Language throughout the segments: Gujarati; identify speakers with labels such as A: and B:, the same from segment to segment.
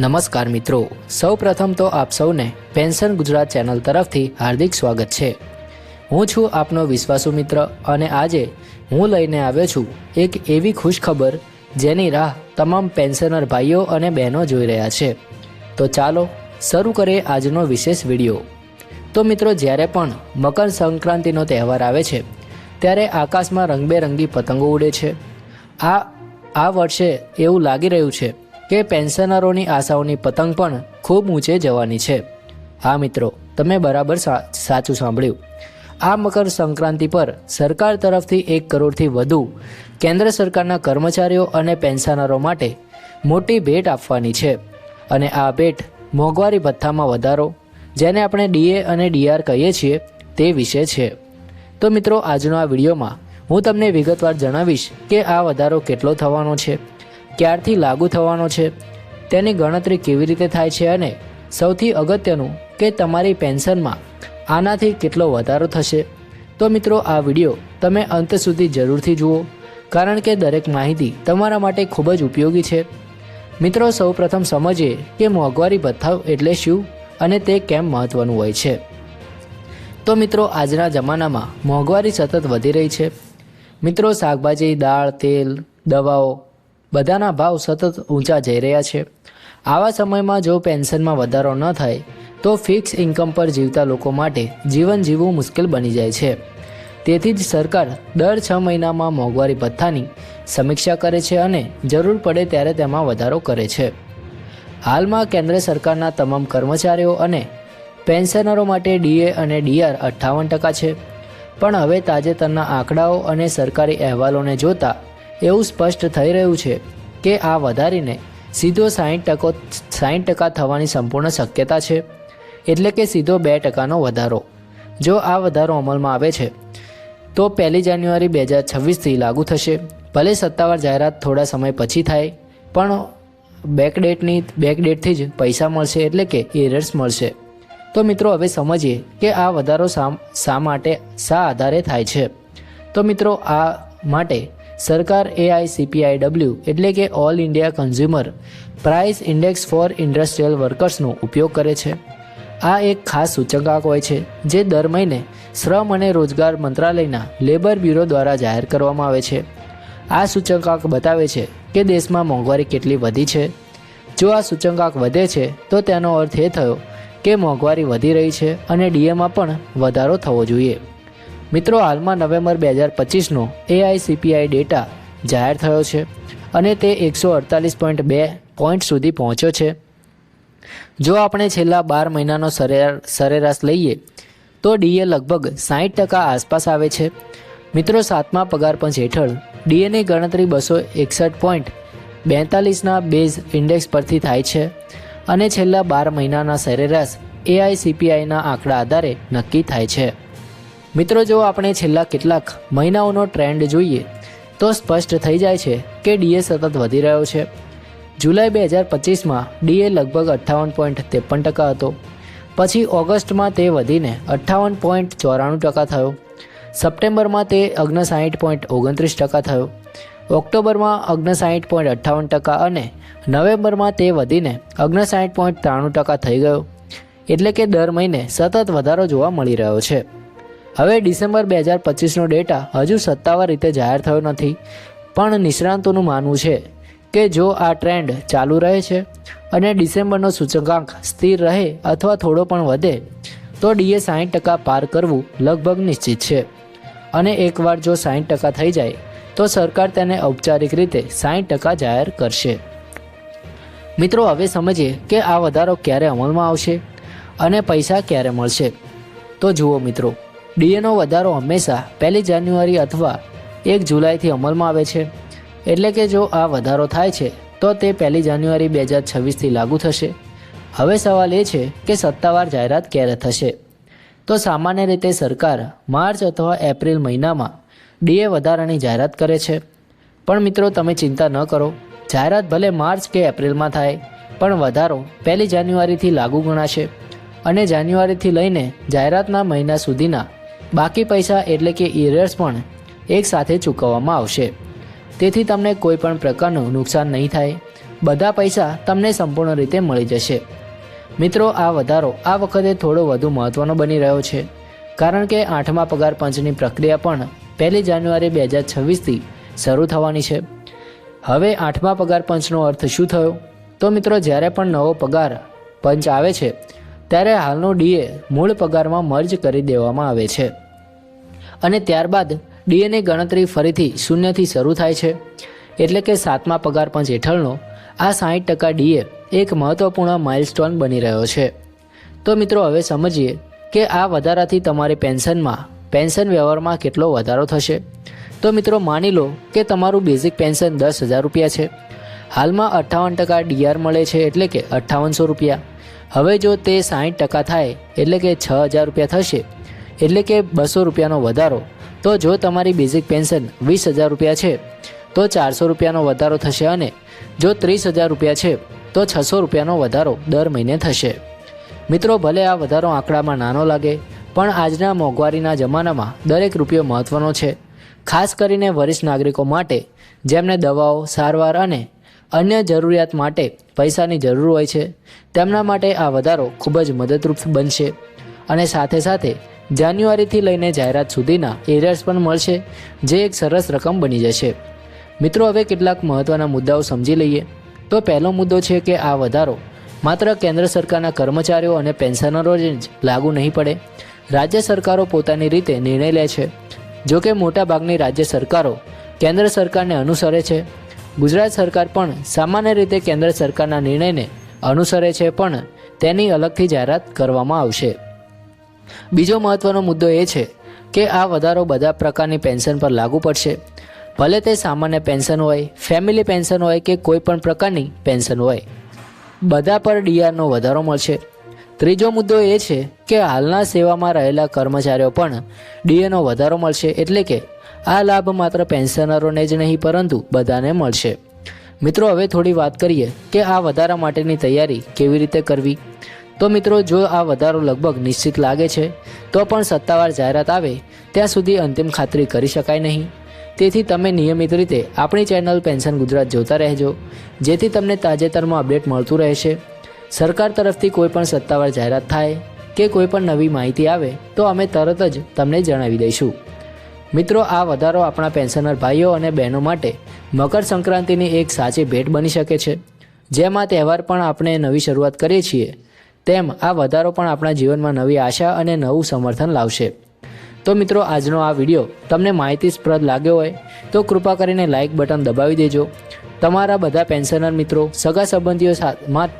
A: નમસ્કાર મિત્રો. સૌ પ્રથમ તો આપ સૌને પેન્શન ગુજરાત ચેનલ તરફથી હાર્દિક સ્વાગત છે. હું છું આપનો વિશ્વાસુ મિત્ર અને આજે હું લઈને આવ્યો છું એક એવી ખુશ ખબર જેની રાહ તમામ પેન્શનર ભાઈઓ અને બહેનો જોઈ રહ્યા છે. તો ચાલો શરૂ કરીએ આજનો વિશેષ વીડિયો. તો મિત્રો જ્યારે પણ મકર સંક્રાંતિનો તહેવાર આવે છે, ત્યારે આકાશમાં રંગબેરંગી પતંગો ઉડે છે. આ આ વર્ષે એવું લાગી રહ્યું છે કે પેન્શનરોની આશાઓની પતંગ પણ ખૂબ ઊંચે જવાની છે. હા મિત્રો, તમે બરાબર સાચું સાંભળ્યું. આ મકર સંક્રાંતિ પર સરકાર તરફથી એક કરોડથી વધુ કેન્દ્ર સરકારના કર્મચારીઓ અને પેન્શનરો માટે મોટી ભેટ આપવાની છે. અને આ ભેટ મોંઘવારી ભથ્થામાં વધારો, જેને આપણે ડીએ અને ડીઆર કહીએ છીએ, તે વિશે છે. તો મિત્રો, આજનો આ વિડીયોમાં હું તમને વિગતવાર જણાવીશ કે આ વધારો કેટલો થવાનો છે. ક્યારથી લાગુ થવાનો છે? તેની ગણતરી કેવી રીતે થાય છે અને સૌથી અગત્યનું કે તમારી પેન્શનમાં આનાથી કેટલો વધારો થશે? તો મિત્રો, આ વીડિયો તમે અંત સુધી જરૂરથી જુઓ, કારણ કે દરેક માહિતી તમારા માટે ખૂબ જ ઉપયોગી છે. મિત્રો, સૌપ્રથમ સમજીએ કે મોંઘવારી ભથ્થાઓ એટલે શું અને તે કેમ મહત્વનું હોય છે? તો મિત્રો, આજના જમાનામાં મોંઘવારી સતત વધી રહી છે. મિત્રો, શાકભાજી, દાળ, તેલ, દવાઓ બધાના ભાવ સતત ઊંચા જઈ રહ્યા છે. આવા સમયમાં જો પેન્શનમાં વધારો ન થાય, તો ફિક્સ ઇન્કમ પર જીવતા લોકો માટે જીવન જીવવું મુશ્કેલ બની જાય છે. તેથી જ સરકાર દર છ મહિનામાં મોંઘવારી ભથ્થાની સમીક્ષા કરે છે અને જરૂર પડે ત્યારે તેમાં વધારો કરે છે. હાલમાં કેન્દ્ર સરકારના તમામ કર્મચારીઓ અને પેન્શનરો માટે ડીએ અને ડીઆર અઠ્ઠાવન ટકા છે. પણ હવે તાજેતરના આંકડાઓ અને સરકારી અહેવાલોને જોતા એવું સ્પષ્ટ થઈ રહ્યું છે કે આ વધારીને સીધો સાહીઠ ટકો સાહીઠ ટકા થવાની સંપૂર્ણ શક્યતા છે. એટલે કે સીધો બે ટકાનો વધારો. જો આ વધારો અમલમાં આવે છે, તો પહેલી જાન્યુઆરી બે હજાર છવ્વીસથી લાગુ થશે. ભલે સત્તાવાર જાહેરાત થોડા સમય પછી થાય, પણ બેકડેટની બેકડેટથી જ પૈસા મળશે એટલે કે એરર્સ મળશે. તો મિત્રો, હવે સમજીએ કે આ વધારો શા માટે, શા આધારે થાય છે. તો મિત્રો, આ માટે સરકાર એઆઈસીપીઆઈ ડબલ્યુ એટલે કે all India consumer price index for industrial વર્કર્સનો ઉપયોગ કરે છે. આ એક ખાસ સૂચકાંક હોય છે, જે દર મહિને શ્રમ અને રોજગાર મંત્રાલયના લેબર બ્યુરો દ્વારા જાહેર કરવામાં આવે છે. આ સૂચકાંક બતાવે છે કે દેશમાં મોંઘવારી કેટલી વધી છે. જો આ સૂચકાંક વધે છે, તો તેનો અર્થ એ થયો કે મોંઘવારી વધી રહી છે અને ડીએમાં પણ વધારો થવો જોઈએ. મિત્રો, હાલમાં નવેમ્બર બે હજાર પચીસનો એઆઈસીપીઆઈ ડેટા જાહેર થયો છે અને તે એકસો અડતાલીસ પોઈન્ટ બે પોઈન્ટ સુધી પહોંચ્યો છે. જો આપણે છેલ્લા બાર મહિનાનો સરેરા સરેરાશ લઈએ, તો ડીએ લગભગ સાહીઠ ટકા આસપાસ આવે છે. મિત્રો, સાતમા પગાર પંચ હેઠળ ડીએની ગણતરી બસો એકસઠ પોઈન્ટ બેતાલીસના બેઝ ઇન્ડેક્સ પરથી થાય છે અને છેલ્લા બાર મહિનાના સરેરાશ એઆઈસીપીઆઈના આંકડા આધારે નક્કી થાય છે. મિત્રો, જો આપણે છેલ્લા કેટલાક મહિનાઓનો ટ્રેન્ડ જોઈએ, તો સ્પષ્ટ થઈ જાય છે કે ડીએ સતત વધી રહ્યો છે. જુલાઈ બે હજાર પચીસમાં ડીએ લગભગ અઠ્ઠાવન પોઈન્ટ ત્રેપન ટકા હતો. પછી ઓગસ્ટમાં તે વધીને અઠ્ઠાવન પોઈન્ટ ચોરાણું ટકા થયો. સપ્ટેમ્બરમાં તે અગ્નસાઠ પોઈન્ટ ઓગણત્રીસ ટકા થયો. ઓક્ટોબરમાં અગ્નસાઠ પોઈન્ટ અઠ્ઠાવન ટકા અને નવેમ્બરમાં તે વધીને અગ્નસાઠ પોઈન્ટ ત્રાણું ટકા થઈ ગયો. એટલે કે દર મહિને સતત વધારો જોવા મળી રહ્યો છે. હવે ડિસેમ્બર બે હજાર પચીસનો ડેટા હજુ સત્તાવાર રીતે જાહેર થયો નથી. પણ નિષ્ણાંતોનું માનવું છે કે જો આ ટ્રેન્ડ ચાલુ રહે છે અને ડિસેમ્બરનો સૂચકાંક સ્થિર રહે અથવા થોડો પણ વધે, તો ડીએ સાહીઠ ટકા પાર કરવું લગભગ નિશ્ચિત છે. અને એકવાર જો સાહીઠ ટકા થઈ જાય, તો સરકાર તેને ઔપચારિક રીતે સાહીઠ ટકા જાહેર કરશે. મિત્રો, હવે સમજીએ કે આ વધારો ક્યારે અમલમાં આવશે અને પૈસા ક્યારે મળશે. તો જુઓ મિત્રો ડીએનો વધારો હંમેશા પહેલી જાન્યુઆરી અથવા એક જુલાઈથી અમલમાં આવે છે. એટલે કે જો આ વધારો થાય છે, તો તે પહેલી જાન્યુઆરી બે હજાર છવ્વીસથી લાગુ થશે. હવે સવાલ એ છે કે સત્તાવાર જાહેરાત ક્યારે થશે? તો સામાન્ય રીતે સરકાર માર્ચ અથવા એપ્રિલ મહિનામાં ડીએ વધારાની જાહેરાત કરે છે. પણ મિત્રો, તમે ચિંતા ન કરો. જાહેરાત ભલે માર્ચ કે એપ્રિલમાં થાય, પણ વધારો પહેલી જાન્યુઆરીથી લાગુ ગણાશે. અને જાન્યુઆરીથી લઈને જાહેરાતના મહિના સુધીના બાકી પૈસા એટલે કે ઇયર્સ પણ એકસાથે ચૂકવવામાં આવશે. તેથી તમને કોઈ પણ પ્રકારનું નુકસાન નહીં થાય. બધા પૈસા તમને સંપૂર્ણ રીતે મળી જશે. મિત્રો, આ વધારો આ વખતે થોડો વધુ મહત્વનો બની રહ્યો છે. કારણ કે આઠમા પગાર પંચની પ્રક્રિયા પણ પહેલી જાન્યુઆરી બે હજાર છવ્વીસથી શરૂ થવાની છે. હવે આઠમા પગાર પંચનો અર્થ શું થયો? તો મિત્રો, જ્યારે પણ નવો પગાર પંચ આવે છે ત્યારે હાલનો ડીએ મૂળ પગારમાં મર્જ કરી દેવામાં આવે છે. અને ત્યારબાદ ડીએની ગણતરી ફરીથી શૂન્યથી શરૂ થાય છે. એટલે કે સાતમા પગાર પંચ હેઠળનો આ સાહીઠ ટકા ડીએ એક મહત્વપૂર્ણ માઇલસ્ટોન બની રહ્યો છે. તો મિત્રો, હવે સમજીએ કે આ વધારાથી તમારી પેન્શનમાં, પેન્શન વ્યવહારમાં કેટલો વધારો થશે. તો મિત્રો, માની લો કે તમારું બેઝિક પેન્શન દસ હજાર રૂપિયા છે. હાલમાં અઠ્ઠાવન ટકા ડીઆર મળે છે એટલે કે અઠ્ઠાવનસો રૂપિયા. હવે જો તે સાહીઠ ટકા થાય, એટલે કે છ હજાર રૂપિયા થશે, એટલે કે બસો રૂપિયાનો વધારો, તો જો તમારી બેઝિક પેન્શન વીસ હજાર રૂપિયા છે, તો ચારસો રૂપિયાનો વધારો થશે અને જો ત્રીસ હજાર રૂપિયા છે, તો છસો રૂપિયાનો વધારો દર મહિને થશે. મિત્રો, ભલે આ વધારો આંકડામાં નાનો લાગે, પણ આજના મોંઘવારીના જમાનામાં દરેક રૂપિયો મહત્ત્વનો છે. ખાસ કરીને વરિષ્ઠ નાગરિકો માટે, જેમને દવાઓ, સારવાર અને અન્ય જરૂરિયાત માટે પૈસાની જરૂર હોય છે. તેમના માટે આ વધારો ખૂબ જ મદદરૂપ બનશે અને સાથે સાથે જાન્યુઆરીથી લઈને જાહેરાત સુધીના એરિયર્સ પણ મળશે, જે એક સરસ રકમ બની જશે. મિત્રો, હવે કેટલાક મહત્ત્વના મુદ્દાઓ સમજી લઈએ. તો પહેલો મુદ્દો છે કે આ વધારો માત્ર કેન્દ્ર સરકારના કર્મચારીઓ અને પેન્શનરો જ લાગુ નહીં પડે. રાજ્ય સરકારો પોતાની રીતે નિર્ણય લે છે. જો કે મોટાભાગની રાજ્ય સરકારો કેન્દ્ર સરકારને અનુસરે છે. ગુજરાત સરકાર પણ સામાન્ય રીતે કેન્દ્ર સરકારના નિર્ણયને અનુસરે છે પણ તેની અલગથી જાહેરાત કરવામાં આવશે. બીજો મહત્વનો મુદ્દો એ છે કે આ વધારો બધા પ્રકારની પેન્શન પર લાગુ પડશે. ભલે તે સામાન્ય પેન્શન હોય, ફેમિલી પેન્શન હોય કે કોઈ પણ પ્રકારની પેન્શન હોય. બધા પર ડીઆરનો વધારો મળશે. ત્રીજો મુદ્દો એ છે કે હાલના સેવામાં રહેલા કર્મચારીઓ પણ ડીએનો વધારો મળશે એટલે કે આ લાભ માત્ર પેન્શનરોને જ નહીં, પરંતુ બધાને મળશે. મિત્રો, હવે થોડી વાત કરીએ કે આ વધારા માટેની તૈયારી કેવી રીતે કરવી? તો મિત્રો, જો આ વધારો લગભગ નિશ્ચિત લાગે છે, તો પણ સત્તાવાર જાહેરાત આવે, ત્યાં સુધી અંતિમ ખાતરી કરી શકાય નહીં. તેથી તમે નિયમિત રીતે આપણી ચેનલ પેન્શન ગુજરાત જોતા રહેજો, જેથી તમને તાજેતરમાં અપડેટ મળતું રહેશે. સરકાર તરફથી કોઈ પણ સત્તાવાર જાહેરાત થાય કે કોઈ પણ નવી માહિતી આવે, તો અમે તરત જ તમને જણાવી દઈશું. મિત્રો, આ વધારો આપણા પેન્શનર ભાઈઓ અને બહેનો માટે મકર સંક્રાંતિની એક સાચી ભેટ બની શકે છે. જેમ તહેવાર પણ આપણે નવી શરૂઆત કરીએ છીએ, તેમ આ વધારો પણ આપણા જીવનમાં નવી આશા અને નવું સમર્થન લાવશે. તો મિત્રો, આજનો આ વીડિયો તમને માહિતીસ્પ્રદ લાગ્યો હોય તો કૃપા કરીને લાઇક બટન દબાવી દેજો. તમારા બધા પેન્શનર મિત્રો, સગા સંબંધીઓ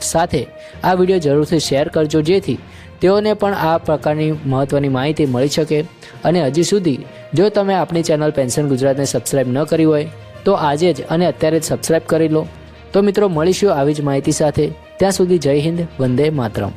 A: સાથે આ વીડિયો જરૂરથી શેર કરજો, જેથી તેઓને પણ આ પ્રકારની મહત્ત્વની માહિતી મળી શકે. અને હજી સુધી, જો તમે આપણી ચેનલ પેન્શન ગુજરાતને સબસ્ક્રાઈબ ન કરી હોય, તો આજે જ અને અત્યારે જ સબસ્ક્રાઈબ કરી લો. તો મિત્રો, મળીશું આવી જ માહિતી સાથે. ત્યાં સુધી જય હિન્દ, વંદે માતરમ.